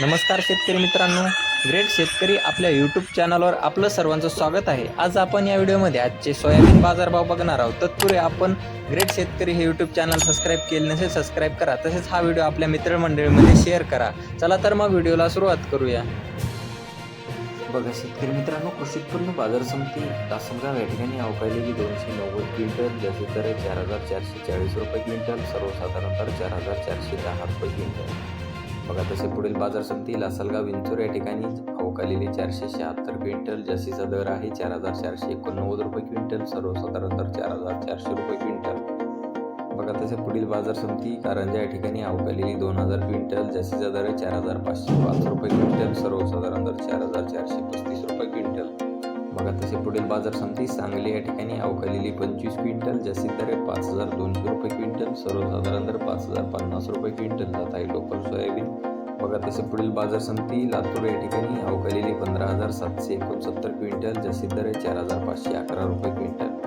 नमस्कार शेतकरी मित्रांनो. ग्रेट शेतकरी आपल्या यूट्यूब चॅनलवर आपलं सर्वांचं स्वागत आहे. आज आपण या व्हिडिओमध्ये आजचे सोयाबीन बाजारभाव बघणार आहोत. तत्पूर्वी आपण ग्रेट शेतकरी हे यूट्यूब चॅनल सबस्क्राईब केले नसेल सबस्क्राईब करा. तसेच हा व्हिडिओ आपल्या मित्रमंडळीमध्ये शेअर करा. चला तर मग व्हिडिओला सुरुवात करूया. बघा शेतकरी मित्रांनो कृषी उत्पन्न बाजार समिती लासलगाव या ठिकाणी अवकाळलेली दोनशे नव्वद क्विंटल ज्याचे दर आहे चार हजार चारशे चाळीस रुपये क्विंटल सर्वसाधारण दर चार हजार चारशे दहा रुपये क्विंटल. बघा तसे पुढील बाजार समिती लासलगाव विंचूर या ठिकाणी अवकालेली चारशे शहात्तर क्विंटल जास्तीचा दर आहे चार हजार चारशे एकोणनव्वद रुपये क्विंटल सर्वसाधारण दर चार हजार चारशे रुपये क्विंटल. बघा तसे पुढील बाजार समिती कारंजा या ठिकाणी अवकालेली दोन हजार क्विंटल जास्तीचा दर आहे चार हजार पाचशे पाच रुपये क्विंटल सर्वसाधारण दर चार हजार बघा तसे पुढील बाजार समिती सांगली या ठिकाणी अवकालेली पंचवीस क्विंटल जास्तीत दर पाच हजार दोनशे रुपये क्विंटल सर्वसाधारण दर पाच हजार पन्नास रुपये क्विंटल जात आहे लोकल सोयाबीन. बघा तसे पुढील बाजार समिती लातूर या ठिकाणी अवकालेली पंधरा हजार सातशे एकोणसत्तर क्विंटल जास्तीत दर चार हजार पाचशे अकरा रुपये क्विंटल.